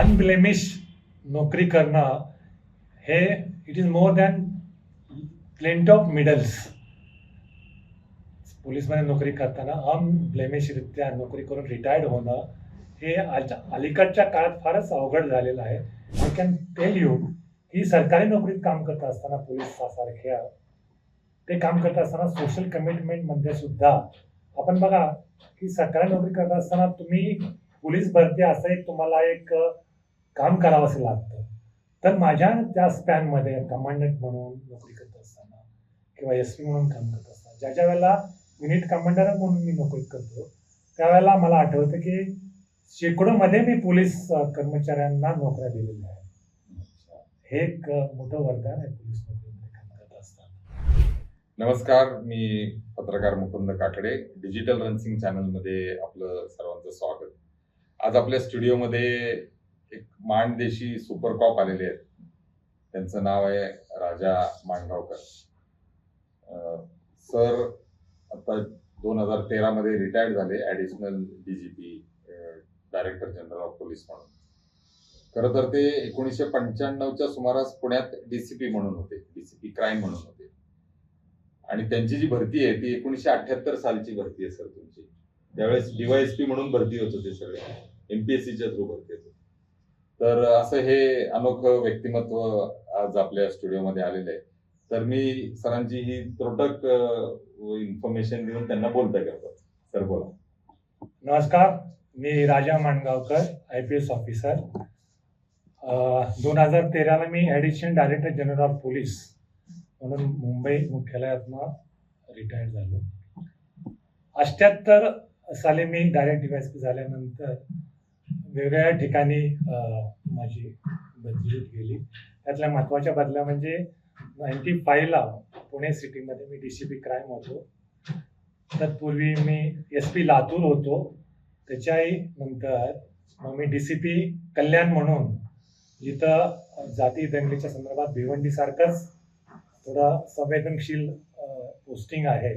अनब्लेमिश नोकरी करणं हे it is more than plenty of medals पोलीसमध्ये नोकरी करताना अनब्लेमिशरित्या नोकरी करून रिटायर्ड होणं हे अलीकडच्या काळात फारच अवघड झालेलं आहे. आय कॅन टेल यू की सरकारी नोकरीत काम करत असताना पोलीसासारख्या ते काम करत असताना सोशल कमिटमेंटमध्ये सुद्धा आपण बघा की सरकारी नोकरी करत असताना तुम्ही पोलीस भरती असं एक तुम्हाला एक काम करावंसं लागतं. तर माझ्या त्या स्पॅनमध्ये कमांडंट म्हणून नोकरी करत असताना किंवा एस पी म्हणून काम करत असताना ज्या ज्या वेळेला युनिट कमांडर म्हणून मी नोकरी करतो त्यावेळेला मला आठवतं की शेकडोमध्ये मी पोलीस कर्मचाऱ्यांना नोकऱ्या दिलेल्या आहेत. हे एक मोठं वरदान आहे पोलीस नोकरीमध्ये काम करत असताना. नमस्कार मी पत्रकार मुकुंद काकडे. डिजिटल रनसिंग चॅनलमध्ये आपलं सर्वांचं स्वागत. आज आपल्या स्टुडिओमध्ये एक माणदेशी सुपर कॉप आलेले आहेत. त्यांचं नाव आहे राजा माणगावकर सर आता दोन हजार तेरामध्ये रिटायर्ड झाले additional D G P director general of police म्हणून. खरं तर ते एकोणीसशे पंच्याण्णवच्या सुमारास पुण्यात डीसीपी म्हणून होते डीसीपी क्राईम म्हणून होते. आणि त्यांची जी भरती आहे ती एकोणीसशे अठ्याहत्तर सालची भरती आहे सर तुमची. त्यावेळेस डीवायएसपी म्हणून भरती होत होते सगळे. एमपीएससीच्या थ्रू भरती होते. तर असं हे अनोखं व्यक्तिमत्व आज आपल्या स्टुडिओमध्ये आलेलं आहे. तर मी सरांची ही त्रोटक इन्फॉर्मेशन देऊन त्यांना बोलता करतो. सर बोला. नमस्कार. मी Raja Mangaonkar I P S officer दोन हजार तेराला मी additional director general of police म्हणून मुंबई मुख्यालयातनं रिटायर्ड झालो. अष्ट्याहत्तर साली मी डायरेक्ट डिवायस झाल्यानंतर वेगवेगळ्या ठिकाणी माझी बदली होत गेली. त्यातल्या महत्त्वाच्या बदल्या म्हणजे नाईन्टी फायला पुणे सिटीमध्ये मी डी सी पी क्राईम होतो. तत्पूर्वी मी एस पी लातूर होतो. त्याच्याही नंतर मग मी डी सी पी कल्याण म्हणून जिथं जाती दंगलीच्या संदर्भात भिवंडीसारखंच थोडं संवेदनशील पोस्टिंग आहे.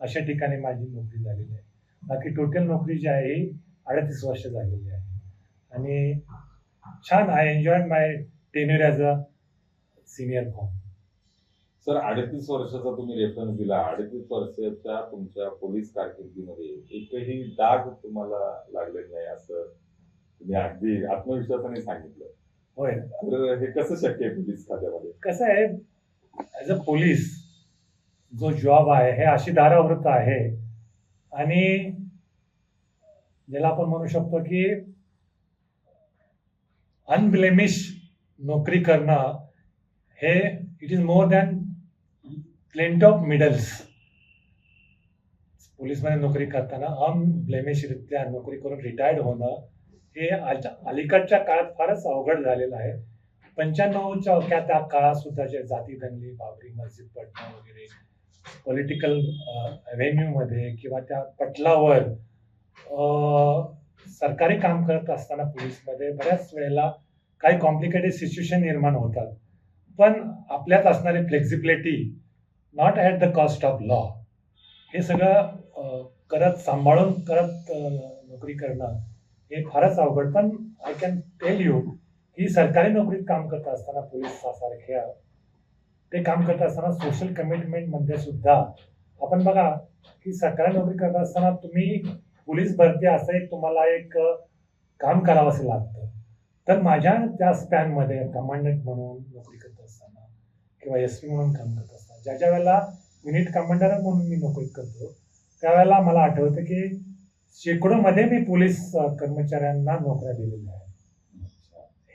अशा ठिकाणी माझी नोकरी झालेली आहे. बाकी टोटल नोकरी जी आहे ही अडतीस वर्ष झालेली आहे. आणि छान I enjoy my tenure as a senior form sir अडतीस वर्षाचा तुम्ही रेफरन्स दिला. अडतीस वर्षाच्या तुमच्या पोलीस कारकिर्दीमध्ये एकही डाग तुम्हाला लागलेला नाही असं तुम्ही अगदी आत्मविश्वासाने सांगितलं. होय. तर हे कसं शक्य आहे पोलीस खात्यामध्ये? कसं आहे ॲज अ पोलीस जो जॉब आहे हे अशी दारावृत्त आहे. आणि ज्याला आपण म्हणू शकतो की अनब्लेमिश नोकरी करणं हे it is more than plenty of medals पोलीसमध्ये नोकरी करताना अनब्लेमिशरित्या नोकरी करून रिटायर्ड होणं हे आज अलीकडच्या काळात फारच अवघड झालेलं आहे. पंच्याण्णवच्या त्या त्या काळात सुद्धा जे जाती दंगली बाबरी मस्जिद पटना वगैरे पॉलिटिकलमध्ये किंवा त्या पटलावर अ, सरकारी काम करत असताना पोलीसमध्ये बऱ्याच वेळेला काही कॉम्प्लिकेटेड सिच्युएशन निर्माण होतात. पण आपल्यात असणारी flexibility not at the cost of law हे सगळं करत सांभाळून करत नोकरी करणं हे फारच अवघड. पण आय कॅन टेल यू की सरकारी नोकरीत काम करत असताना पोलीसासारख्या ते काम करत असताना सोशल कमिटमेंटमध्ये सुद्धा आपण बघा की सरकारी नोकरी करत असताना तुम्ही पोलीस भरती असं एक तुम्हाला एक काम काम करावंसं लागतं. तर माझ्या त्या स्पॅनमध्ये कमांडंट म्हणून नोकरी करत असताना किंवा एस पी म्हणून काम करत असताना ज्या ज्या वेळेला युनिट कमांडर म्हणून मी नोकरी करतो त्यावेळेला मला आठवतं की शेकडोमध्ये मी पोलीस कर्मचाऱ्यांना नोकऱ्या दिलेल्या आहेत.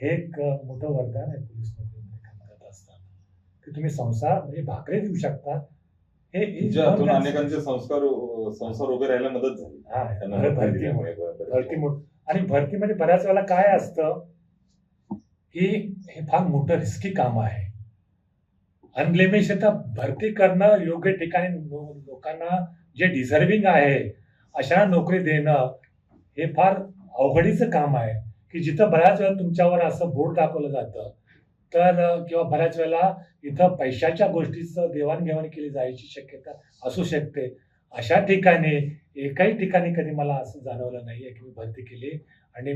हे एक मोठं वरदान आहे पोलीस नोकरीमध्ये काम करत असताना. की तुम्ही संसार म्हणजे भाकरी देऊ शकता हे हे महत्त्वाचं. अनेकांचे संस्कार संसार उभे राहायला मदत झाली हा, त्यांना भर- नोकरी भरती दिल्यामुळे. बरोबर. भरती मोठ आणि भरतीमध्ये बऱ्याच वेळेला काय असतं की हे फार मोठं रिस्की काम आहे अनब्लेमिश आता भरती करणं योग्य ठिकाणी लोकांना जे डिझर्विंग आहे अशा नोकरी देणं हे फार अवघडीचं काम आहे की जिथं बऱ्याच वेळा तुमच्यावर असं बोर्ड दाखवलं जातं तर किंवा बऱ्याच वेळेला इथं पैशाच्या गोष्टीचं देवाणघेवाण केली जायची शक्यता असू शकते. अशा ठिकाणी एकाही ठिकाणी कधी मला असं जाणवलं नाही आहे की मी भरती केली. आणि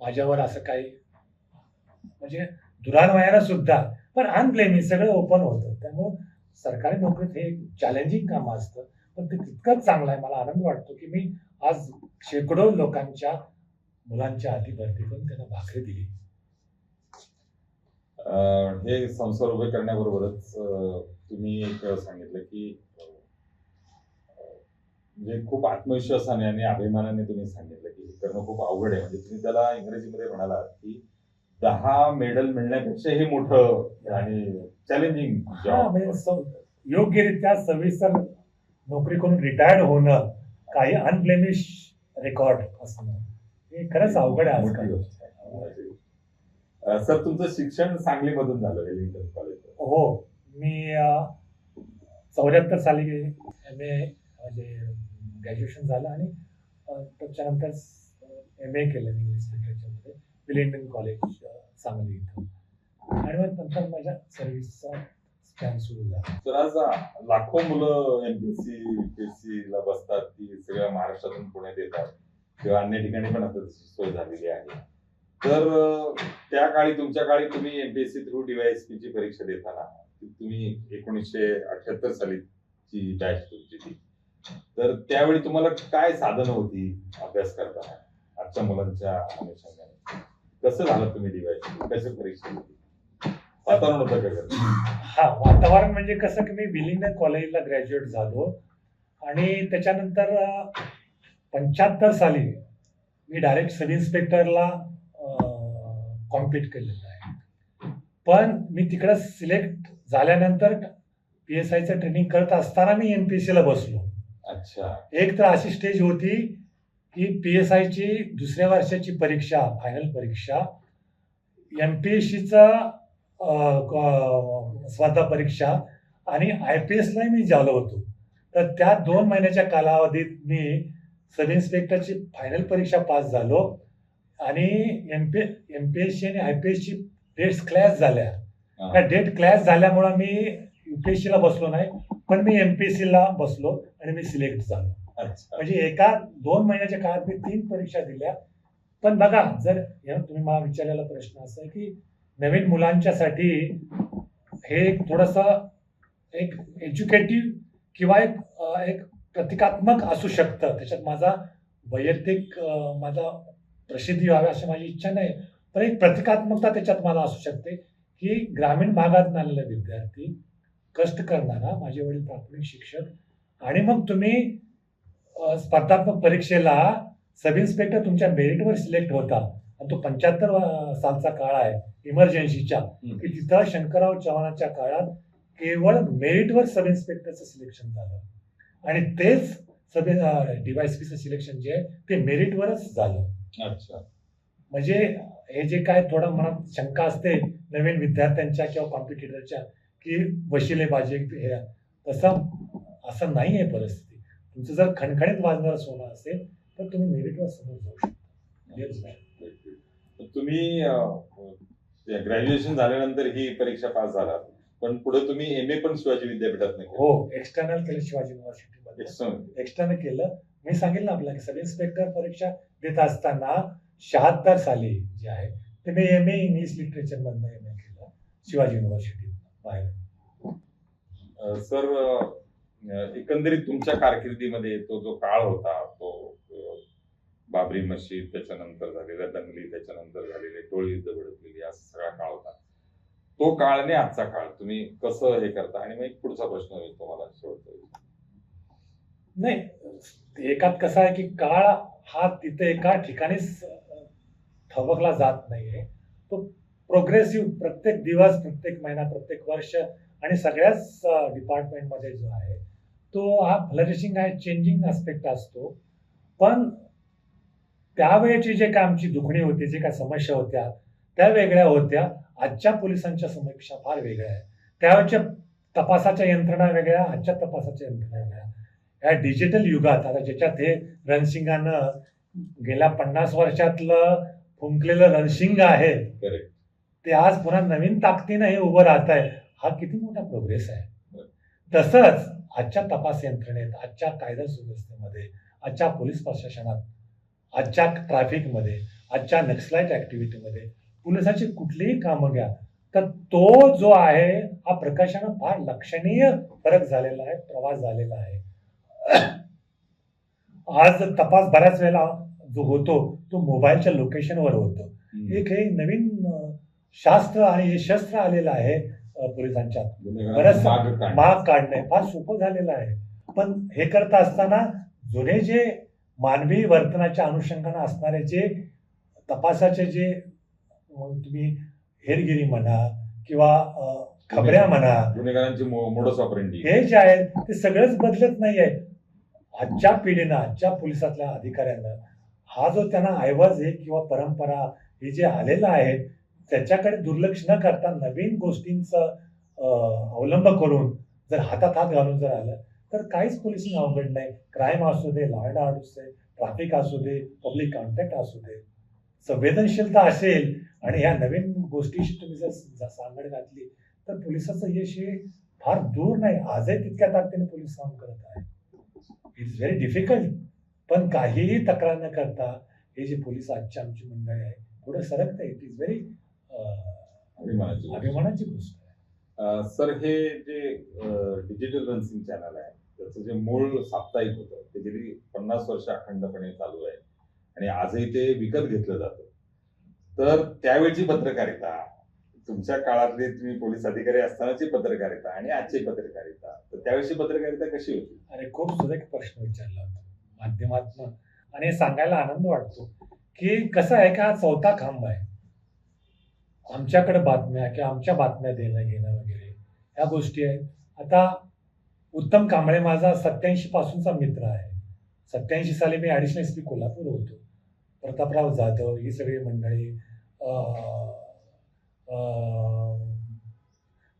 माझ्यावर असं काही म्हणजे दुरान्वयानं सुद्धा पण अनब्लेमिंग सगळं ओपन होतं. त्यामुळं सरकारी नोकरीत हे चॅलेंजिंग काम असतं. पण ते तितकंच चांगलं आहे. मला आनंद वाटतो की मी आज शेकडो लोकांच्या मुलांच्या आधी भरती करून त्यांना भाकरी दिली. हे संसार उभे करण्याबरोबरच तुम्ही एक सांगितलं की म्हणजे खूप आत्मविश्वासाने आणि अभिमानाने तुम्ही सांगितलं की हे करणं खूप अवघड आहे. म्हणजे तुम्ही त्याला इंग्रजीमध्ये म्हणाला की दहा मेडल मिळण्यापेक्षा हे मोठं आणि चॅलेंजिंग म्हणजे योग्यरित्या सविस्तर नोकरी करून रिटायर्ड होणं काही अनब्लेमिश रेकॉर्ड असणं हे खरंच अवघड आहे मोठी आजकाल. गोष्ट आहे अं, सर तुमचं शिक्षण सांगलीमधून झालं वेलिंग्टन कॉलेज हो मी चौऱ्याहत्तर साली एम ए म्हणजे ग्रॅज्युएशन झालं आणि त्याच्यानंतर एम ए केलं इंग्लिश लिटरेचरमध्ये विलिंग्टन कॉलेज सांगली इथं. आणि मग नंतर माझ्या सर्व्हिसचा स्पॅन सुरू झाला. तर आज लाखो मुलं एमपीएससी युपीएससी ला बसतात ती सगळ्या महाराष्ट्रातून पुण्यात येतात. किंवा अन्य ठिकाणी पण आता सोय झालेली आहे. तर त्या काळी तुमच्या काळी तुम्ही एमपीएससी थ्रू डीवायएसपी ची परीक्षा देताना तुम्ही एकोणीसशे अठ्याहत्तर सालीची बॅच तुमची ती. तर त्यावेळी तुम्हाला काय साधनं होती अभ्यास करताना आजच्या मुलांच्या अनुषंगाने? कसं झालं तुम्ही डीवायएसपी कसं परीक्षा दिली वातावरण होतं का हा वातावरण म्हणजे कसं की मी विलिंग्टन कॉलेजला ग्रॅज्युएट झालो आणि त्याच्यानंतर पंच्याहत्तर साली मी डायरेक्ट सब इन्स्पेक्टरला कॉम्पिट केलेलं आहे. पण मी तिकडं सिलेक्ट झाल्यानंतर पी एस आयचं ट्रेनिंग करत असताना मी एम पी एस सीला बसलो. अच्छा. एक तर अशी स्टेज होती की पी एस आयची दुसऱ्या वर्षाची परीक्षा फायनल परीक्षा एम पी एस सीचा स्पर्धा परीक्षा आणि आय पी एसलाही मी झालो होतो. तर त्या दोन महिन्याच्या कालावधीत मी सब इन्स्पेक्टरची फायनल परीक्षा पास झालो. आणि M P M P S C आणि आय पी एसची डेट्स क्लॅश झाल्या. त्या डेट क्लॅश झाल्यामुळं मी युपीएससीला बसलो नाही पण मी एमपीएससीला बसलो आणि मी सिलेक्ट झालो. अच्छा. म्हणजे एका दोन महिन्याच्या काळात मी तीन परीक्षा दिल्या. पण बघा जर या तुम्ही मला विचारलेला प्रश्न असा आहे की नवीन मुलांच्यासाठी हे एक थोडंसं एक एज्युकेटिव्ह किंवा एक एक प्रतिकात्मक असू शकतं. त्याच्यात माझा वैयक्तिक माझा प्रसिद्धी व्हावी अशी माझी इच्छा नाही पण एक प्रतिकात्मकता त्याच्यात मला असू शकते की ग्रामीण भागात आलेला विद्यार्थी कष्ट करणारा माझे वडील प्राथमिक शिक्षक आणि मग तुम्ही स्पर्धात्मक परीक्षेला सब इन्स्पेक्टर तुमच्या मेरिटवर सिलेक्ट होता. आणि तो पंच्याहत्तर सालचा काळ आहे इमर्जन्सीच्या की तिथं शंकरराव चव्हाणाच्या काळात केवळ मेरिटवर सब इन्स्पेक्टरचं सिलेक्शन झालं. आणि तेच सब डीवायसपीचं सिलेक्शन जे आहे ते मेरिटवरच झालं. अच्छा. म्हणजे हे जे काय थोडं मनात शंका असते नवीन विद्यार्थ्यांच्या किंवा कॉम्पिटिटरच्या की वशिलेबाजी हे तसं असं नाही आहे परिस्थिती. तुमचं जर खणखणीत वाजणारं सोनं असेल तर तुम्ही मेरिटवर समोर जाऊ शकता. तुम्ही ग्रॅज्युएशन झाल्यानंतर ही परीक्षा पास झाला पण पुढे तुम्ही एम ए पण शिवाजी विद्यापीठात नाही हो एक्सटर्नल केलं शिवाजी युनिव्हर्सिटीमध्ये एक्सटर्नल केलं मी सांगेल ना आपल्याला की सब इन्स्पेक्टर परीक्षा देत असताना शहात्तर साली जे आहे ते मी एम ए इंग्लिश लिटरेचर मधनं एम ए केलं शिवाजी युनिव्हर्सिटी बाहेर. सर एकंदरीत तुमच्या कारकिर्दीमध्ये तो जो काळ होता तो बाबरी मशीद त्याच्यानंतर झालेला दंगली त्याच्यानंतर झालेले टोळी दबडकलेली असा सगळा काळ होता. तो काळ आणि आजचा काळ तुम्ही कसं हे करता? आणि मग एक पुढचा प्रश्न तुम्हाला शेवटचा नाही एकात कसं आहे की काळ हा तिथे एका ठिकाणीच अं, थबकला जात नाहीये. तो प्रोग्रेसिव्ह प्रत्येक दिवस प्रत्येक महिना प्रत्येक वर्ष आणि सगळ्याच डिपार्टमेंटमध्ये जो आहे तो हा फ्लरिशिंग आहे चेंजिंग आस्पेक्ट असतो. पण त्यावेळेची जे काय आमची दुखणी होती जे काय समस्या होत्या त्या वेगळ्या होत्या. आजच्या पोलिसांच्या समस्या फार वेगळ्या आहे त्यावेळेच्या तपासाच्या यंत्रणा वेगळ्या आजच्या तपासाच्या यंत्रणा वेगळ्या. या डिजिटल युगात आता ज्याच्यात हे रणसिंगानं गेल्या पन्नास वर्षातलं फुंकलेलं रणशिंग आहे ते आज पुन्हा नवीन ताकदीनं हे उभं राहत आहे. हा किती मोठा प्रोग्रेस आहे. तसंच आजच्या तपास यंत्रणेत आजच्या कायदा सुव्यवस्थेमध्ये आजच्या पोलीस प्रशासनात आजच्या ट्रॅफिकमध्ये आजच्या नक्सलाईट ऍक्टिव्हिटीमध्ये पोलिसाची कुठलीही कामं घ्या तर तो जो आहे हा प्रकाशानं फार लक्षणीय फरक झालेला आहे प्रवास झालेला आहे. आज तपास बऱ्याच वेळेला जो होतो तो मोबाईलच्या लोकेशनवर होतो. एक हे नवीन शास्त्र आणि हे शस्त्र आलेलं आहे पोलिसांच्या. बरंच माग काढणे. फार सोपं झालेलं आहे. पण हे करत असताना जुने जे मानवी वर्तनाच्या अनुषंगाने असणारे जे तपासाचे जे तुम्ही हेरगिरी म्हणा किंवा खबऱ्या म्हणा गुन्हेगारांची हे जे आहे ते सगळंच बदलत नाही आहे आजच्या पिढीनं आजच्या पोलिसातल्या अधिकाऱ्यांना हा जो त्यांना ऐवज आहे किंवा परंपरा हे जे आलेलं आहे त्याच्याकडे दुर्लक्ष न करता नवीन गोष्टींचा अवलंब करून जर हातात हात घालून जर आलं तर काहीच पोलिसिंग अवघड नाही. क्राईम असू दे लॉ अँड ऑर्डर असू दे ट्रॅफिक असू दे पब्लिक कॉन्टॅक्ट असू दे संवेदनशीलता असेल आणि ह्या नवीन गोष्टीशी तुम्ही जर जर सांगड घातली तर पोलिसाचं यश हे फार दूर नाही. आजही तितक्या ताकदीने पोलीस काम करत आहे इट्स व्हेरी डिफिकल्ट पण काहीही तक्रार न करता हे जे पोलीस आजची आमची मंडळी आहे पुढे सरकते इट इज व्हेरी अभिमानाची गोष्ट. आहे. सर हे जे डिजिटल रन्सिंग चॅनल आहे त्याचं जे मूळ साप्ताहिक होतं ते गेली पन्नास वर्ष अखंडपणे चालू आहे. आणि आजही ते विकत घेतलं जातं. तर त्यावेळची पत्रकारिता तुमच्या काळातली तुम्ही पोलीस अधिकारी असतानाची पत्रकारिता आणि आजची पत्रकारिता. तर त्यावेळी पत्रकारिता कशी होती? अरे खूप सुरेख प्रश्न विचारला होता आणि सांगायला आनंद वाटतो की कसं आहे का हा चौथा खांब आहे? आमच्याकडे बातम्या किंवा आमच्या बातम्या देणं घेणं वगैरे ह्या गोष्टी आहेत. आता उत्तम कांबळे माझा सत्याऐंशी पासूनचा मित्र आहे. सत्याऐंशी साली मी ॲडिशनल एस पी कोल्हापूर होतो. प्रतापराव जाधव ही सगळी मंडळी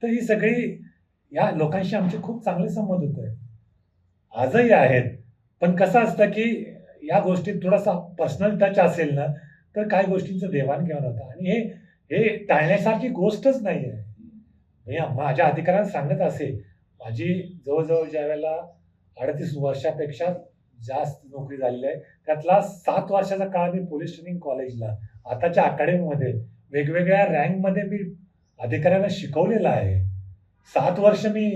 तर ही सगळी या लोकांशी आमचे खूप चांगले संबंध होते. आजही आहेत. पण कसं असतं की या गोष्टीत थोडासा पर्सनल टच असेल ना तर काही गोष्टींचं देवाणघेवाण होतं. आणि हे हे टाळण्यासारखी गोष्टच नाही आहे मी माझ्या अधिकाऱ्यांना सांगत असे माझी जवळजवळ ज्या वेळेला अडतीस वर्षापेक्षा जास्त नोकरी झालेली आहे त्यातला सात वर्षाचा काळ मी पोलीस ट्रेनिंग कॉलेजला आताच्या अकॅडमीमध्ये वेगवेगळ्या रँकमध्ये मी अधिकाऱ्यांना शिकवलेलं आहे. सात वर्ष मी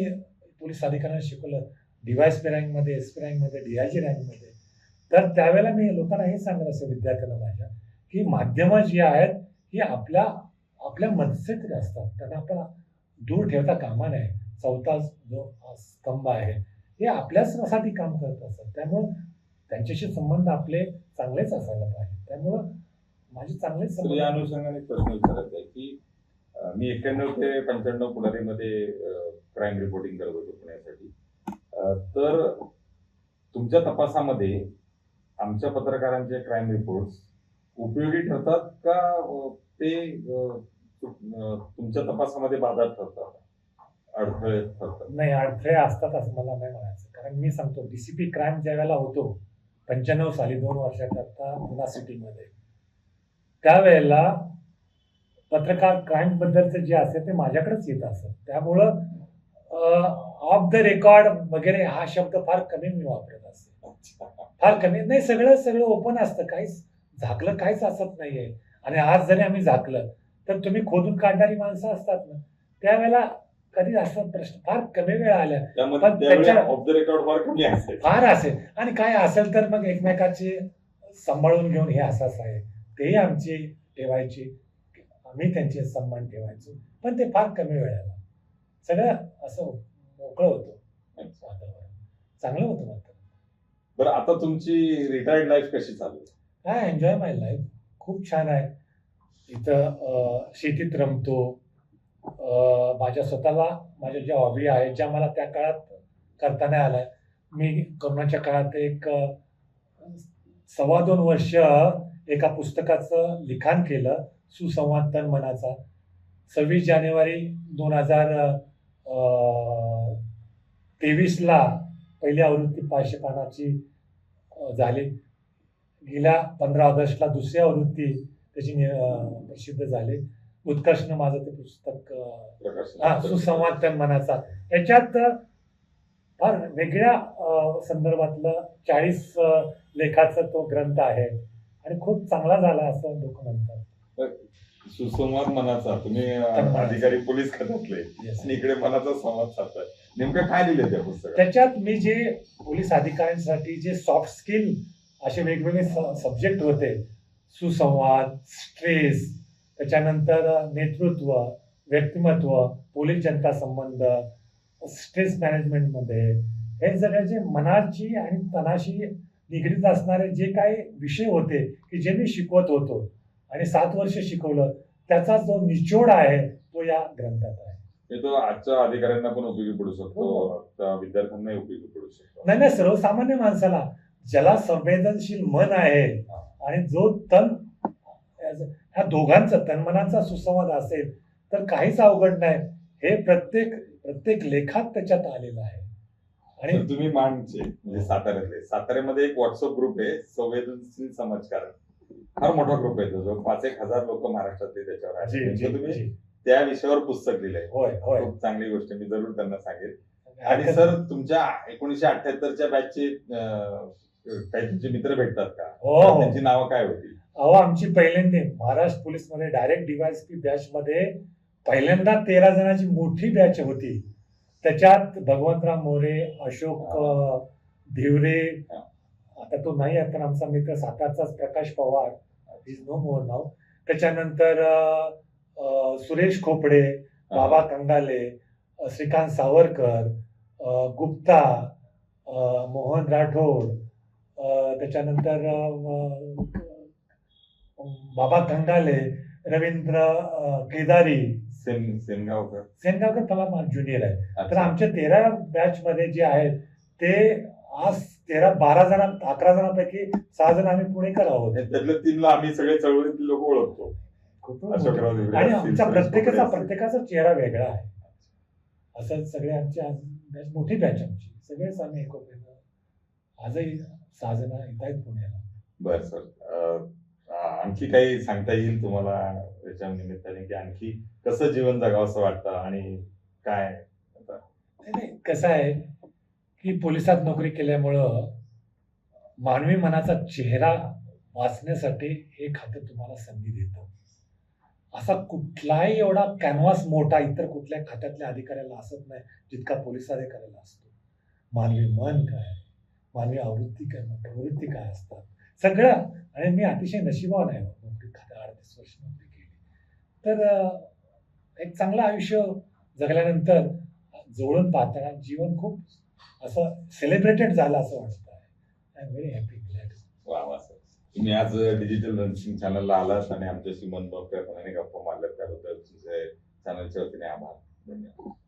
पोलीस अधिकाऱ्यांना शिकवलं. डीवायस पी रँकमध्ये एस पी रँकमध्ये डी आय जी रँकमध्ये तर त्यावेळेला मी लोकांना हे सांगत असं विद्यार्थ्यांना माझ्या की माध्यमं जी आहेत ही आपल्या आपल्या मनसेत असतात. त्यांना आपण दूर ठेवता कामा नये. चौथा जो स्तंभ आहे हे आपल्यासाठी काम करत असतात. त्यामुळं त्यांच्याशी संबंध आपले चांगलेच असायला पाहिजे. त्यामुळं माझे या अनुषंगाने प्रश्न विचारायचा आहे की मी एक्क्याण्णव ते पंच्याण्णव पुढारीमध्ये क्राईम रिपोर्टिंग करत होतो पुण्यासाठी. तर तुमच्या तपासामध्ये आमच्या पत्रकारांचे क्राईम रिपोर्ट्स उपयोगी ठरतात का ते तुमच्या तपासामध्ये बाधा ठरतात? अडथळे ठरतात. नाही अडथळे असतात असं मला नाही म्हणायचं. कारण मी सांगतो डीसीपी क्राईम ज्या वेळेला होतो पंच्याण्णव साली दोन वर्षाकरता पुन्हा सिटीमध्ये त्यावेळेला पत्रकार क्राईम बद्दलचं जे असेल ते माझ्याकडेच येत असत त्यामुळं ऑफ द रेकॉर्ड वगैरे हा शब्द फार कमी मी वापरत असते फार कमी. नाही सगळं सगळं ओपन असतं. काहीच झाकलं काहीच असत नाहीये. आणि आज जरी आम्ही झाकलं तर तुम्ही खोदून काढणारी माणसं असतात ना. त्यावेळेला कधी असा प्रश्न फार कमी वेळा आल्या. पण त्याच्या- ऑफ द रेकॉर्ड फार कमी असेल. फार असेल. आणि काय असेल तर मग एकमेकाची सांभाळून घेऊन हे असंच आहे. तेही आमची ठेवायची आम्ही त्यांचे सन्मान ठेवायचो. पण ते फार कमी वेळाला. सगळं असं मोकळं होतं वातावरण. चांगलं होतं वातावरण. बरं आता तुमची रिटायर्ड लाईफ कशी चालू आहे? काय एन्जॉय माय लाईफ खूप छान आहे. इथं शेतीत रमतो. माझ्या स्वतःला माझ्या ज्या हॉबी आहेत ज्या मला त्या काळात करता नाही आल्या. मी कोरोनाच्या काळात एक सव्वा दोन वर्ष एका पुस्तकाचं लिखाण केलं सुसंवाद तन मनाचा. सव्वीस जानेवारी दोन हजार तेवीसला पहिली आवृत्ती पाचशे पानाची झाली. गेल्या पंधरा ऑगस्टला दुसरी आवृत्ती त्याची प्रसिद्ध झाली. उत्कर्षनं माझं ते पुस्तक हा सुसंवाद तन मनाचा याच्यात फार वेगळ्या संदर्भातलं चाळीस लेखाचा तो ग्रंथ आहे. आणि खूप चांगला झाला असं लोक म्हणतात सुसंवाद मनाचा तुम्ही. अधिकारी पोलीस खात्यातले. आणि इकडे मनाचा संवाद साधताय नेमकं काय लिहिलं त्या पुस्तकात त्याच्यात मी जे पोलीस अधिकाऱ्यांसाठी जे सॉफ्ट स्किल असे वेगवेगळे सब्जेक्ट होते सुसंवाद स्ट्रेस त्याच्यानंतर नेतृत्व व्यक्तिमत्व पोलीस जनता संबंध स्ट्रेस मॅनेजमेंटमध्ये हे सगळे जे मनाची आणि तणाशी निगडीत असणारे जे काही विषय होते की जे मी शिकवत होतो आणि सात वर्ष शिकवलं त्याचा जो निचोड आहे तो या ग्रंथात आहे. हे तो आजच्या अधिकाऱ्यांना पण उपयोगी पडू शकतो हो. आजच्या विद्यार्थ्यांनाही उपयोगी पडू शकतो. नाही नाही सर्वसामान्य माणसाला ज्याला संवेदनशील मन आहे आणि जो तन ह्या दोघांचं तन्मनाचा सुसंवाद असेल तर काहीच अवघड नाही. हे प्रत्येक प्रत्येक लेखात त्याच्यात आलेलं आहे. आणि तुम्ही मांडचे म्हणजे साताऱ्यातले. साताऱ्यामध्ये एक व्हॉट्सअप ग्रुप आहे संवेदनशील समाजकारण. फार मोठा ग्रुप आहे तो जो पाच एक हजार लोक महाराष्ट्रातले त्याच्यावर तुम्ही. त्या विषयावर पुस्तक लिहिलंय. होय होय. खूप चांगली गोष्ट. मी जरूर त्यांना सांगेल. आणि सर तुमच्या एकोणीशे अठ्याहत्तरच्या बॅचचे काही तुमचे मित्र भेटतात का? हो हो. त्यांची नावं काय होती? अहो आमची पहिल्यांदा महाराष्ट्र पोलीसमध्ये direct D Y S P batch मध्ये पहिल्यांदा तेरा जणांची मोठी बॅच होती. त्याच्यात भगवंतराव मोरे अशोक धिवरे. आता तो नाही आहे पण आमचा मित्र सातारचाच Prakash Pawar is no more नाव त्याच्यानंतर सुरेश खोपडे बाबा कंगाले श्रीकांत सावरकर गुप्ता मोहन राठोड त्याच्यानंतर बाबा कंगाले रवींद्र केदारी सेन सेनगावकर. सेनगावकर मला ज्युनियर आहे. तर. आमच्या तेरा बॅच मध्ये जे आहेत ते आज तेरा बारा जण अकरा जणांपैकी सहा जण आम्ही पुणेकर आहोत. त्यातल्या तीनला आम्ही सगळे चळवळीतले लोक ओळखतो. आणि आमचा प्रत्येकाचा. प्रत्येकाचा चेहरा वेगळा आहे. असं सगळे आमची आज बॅच मोठी बॅच आमची. सगळेच आम्ही एकोप्यानं आजही सहा जण इथं आहेत पुण्याला. बर सर. आणखी काही सांगता येईल तुम्हाला याच्या निमित्ताने की आणखी कसं जीवन जगावं असं वाटतं आणि काय? नाही, नाही कसं आहे की पोलिसात नोकरी केल्यामुळं मानवी मनाचा चेहरा वाचण्यासाठी हे खातं तुम्हाला संधी देतं. असा कुठलाही एवढा कॅनव्हास मोठा इतर कुठल्या खात्यातल्या अधिकाऱ्याला असत नाही जितका पोलीस अधिकाऱ्याला असतो. मानवी मन काय? मानवी आवृत्ती काय? प्रवृत्ती काय असतात? सगळं. आणि मी अतिशय नशिबान आहे. नोकरी खात्यात अडतीस वर्ष नोकरी केली. तर एक चांगलं आयुष्य जगल्यानंतर जवळून पाहताना जीवन खूप असं सेलिब्रेटेड झालं असं वाटतं. I am very happy glad तुम्ही आज डिजिटल रनसिंग चॅनलला आलात आणि आमच्याशी मन मोकळ्यापणाने गप्पा मारल्यात. त्याबद्दल तुमचे चॅनलच्या वतीने आभार. धन्यवाद.